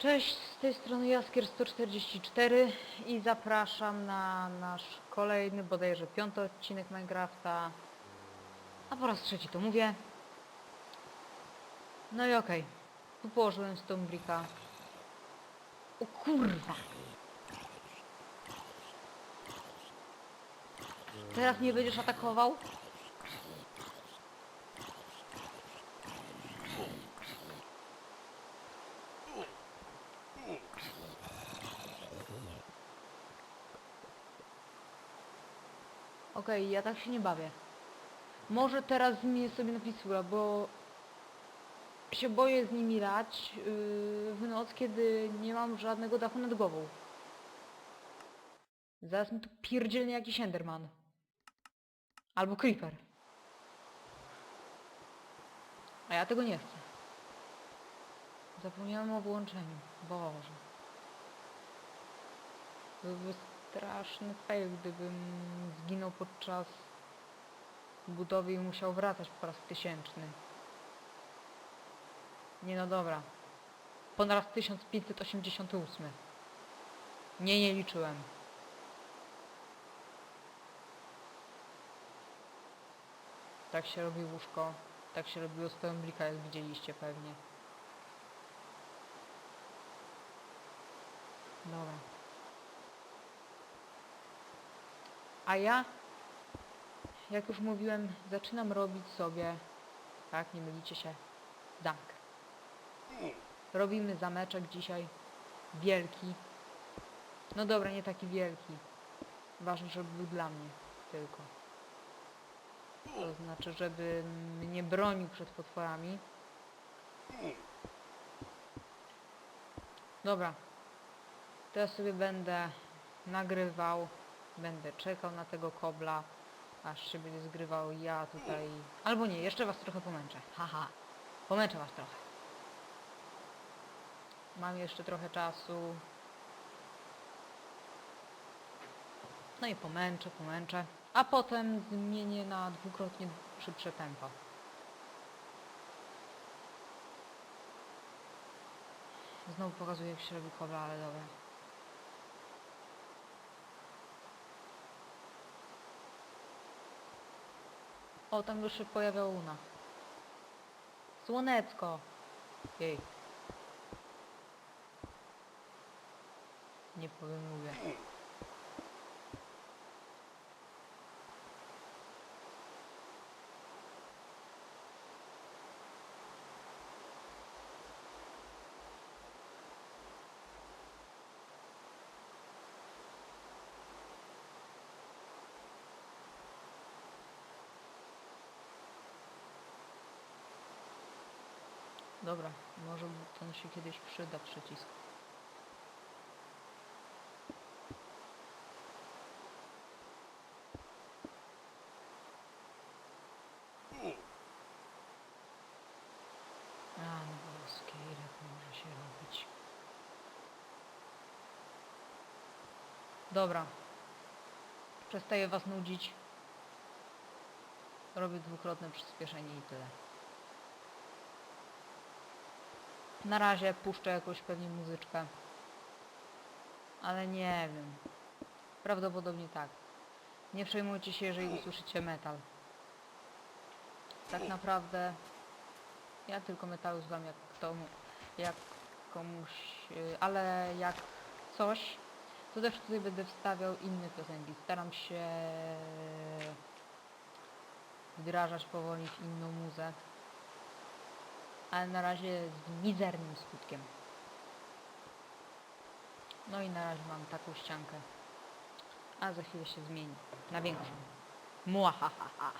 Cześć, z tej strony Jaskier 144 i zapraszam na nasz kolejny, bodajże piąty odcinek Minecrafta. A po raz trzeci to mówię. No i okej. Tu położyłem Stonebricka. O kurwa! Teraz mnie będziesz atakował? Okej, ja tak się nie bawię. Może teraz zmienię sobie na Pisula, bo się boję z nimi rać yy, w noc, kiedy nie mam żadnego dachu nad głową. Zaraz mi tu pierdzielnie jakiś Enderman. Albo Creeper. A ja tego nie chcę. Zapomniałem o włączeniu. Boże. Straszny fail, gdybym zginął podczas budowy i musiał wracać po raz tysięczny. Nie no dobra. Po raz 1588. Nie, nie liczyłem. Tak się robi łóżko. Tak się robiło z Blika, jak widzieliście pewnie. Dobra. A ja, jak już mówiłem, zaczynam robić sobie, tak, nie mylicie się, zamek. Robimy zameczek dzisiaj, wielki. No dobra, nie taki wielki. Ważne, żeby był dla mnie tylko. To znaczy, żeby mnie bronił przed potworami. Dobra. Teraz sobie będę nagrywał. Będę czekał na tego kobla. Aż się będzie zgrywał ja tutaj. Albo nie, jeszcze was trochę pomęczę. Haha. Pomęczę was trochę. Mam jeszcze trochę czasu. No i pomęczę, pomęczę. A potem zmienię na dwukrotnie szybsze tempo. Znowu pokazuję jak się robi kobla, ale dobra. O, tam już się pojawia Luna. Słonecko! Jej. Nie powiem, mówię. Dobra, może ten się kiedyś przyda przycisk. A, no może się robić? Dobra. Przestaję was nudzić. Robię dwukrotne przyspieszenie i tyle. Na razie puszczę jakąś pewnie muzyczkę. Ale nie wiem. Prawdopodobnie tak. Nie przejmujcie się, jeżeli usłyszycie metal. Tak naprawdę ja tylko metalu znam jak tomu, jak komuś, yy, ale jak coś, to też tutaj będę wstawiał inne piosenki. Staram się wdrażać powoli w inną muzę ale na razie z mizernym skutkiem. No i na razie mam taką ściankę. A za chwilę się zmieni. Na większą. Muahahaha.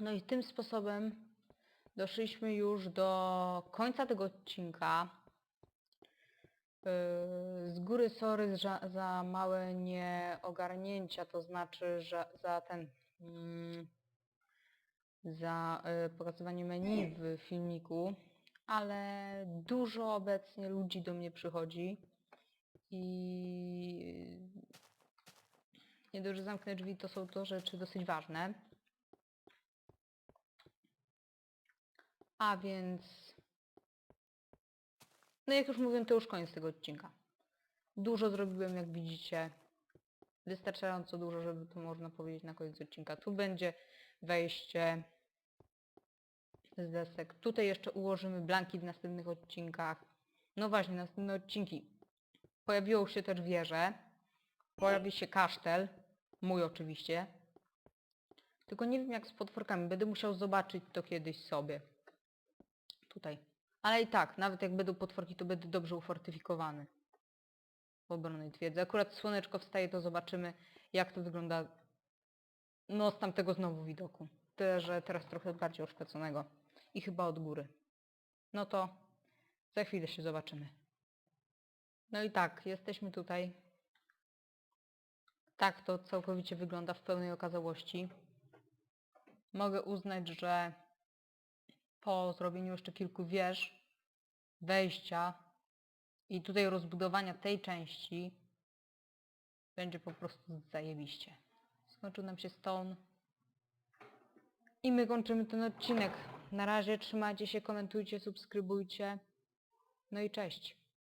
No i tym sposobem doszliśmy już do końca tego odcinka. Yy, Z góry sorry za, za małe nieogarnięcia, to znaczy, że za ten... mm, za y, pokazywanie menu w filmiku, ale dużo obecnie ludzi do mnie przychodzi i nie dość, że zamknę drzwi, to są to rzeczy dosyć ważne. A więc... No jak już mówiłem, to już koniec tego odcinka. Dużo zrobiłem, jak widzicie. Wystarczająco dużo, żeby to można powiedzieć na koniec odcinka. Tu będzie wejście z desek. Tutaj jeszcze ułożymy blanki w następnych odcinkach. No właśnie, następne odcinki. Pojawiło się też wieże. Pojawi się kasztel. Mój oczywiście. Tylko nie wiem jak z potworkami. Będę musiał zobaczyć to kiedyś sobie. Tutaj. Ale i tak, nawet jak będą potworki, to będę dobrze ufortyfikowany. W obronnej twierdzy. Akurat słoneczko wstaje, to zobaczymy jak to wygląda no z tamtego znowu widoku. Tyle, że teraz trochę bardziej oszpeconego. I chyba od góry. No to za chwilę się zobaczymy. No i tak, jesteśmy tutaj. Tak to całkowicie wygląda w pełnej okazałości. Mogę uznać, że po zrobieniu jeszcze kilku wież, wejścia i tutaj rozbudowania tej części będzie po prostu zajebiście. Skończył nam się stone. I my kończymy ten odcinek. Na razie trzymajcie się, komentujcie, subskrybujcie. No i cześć.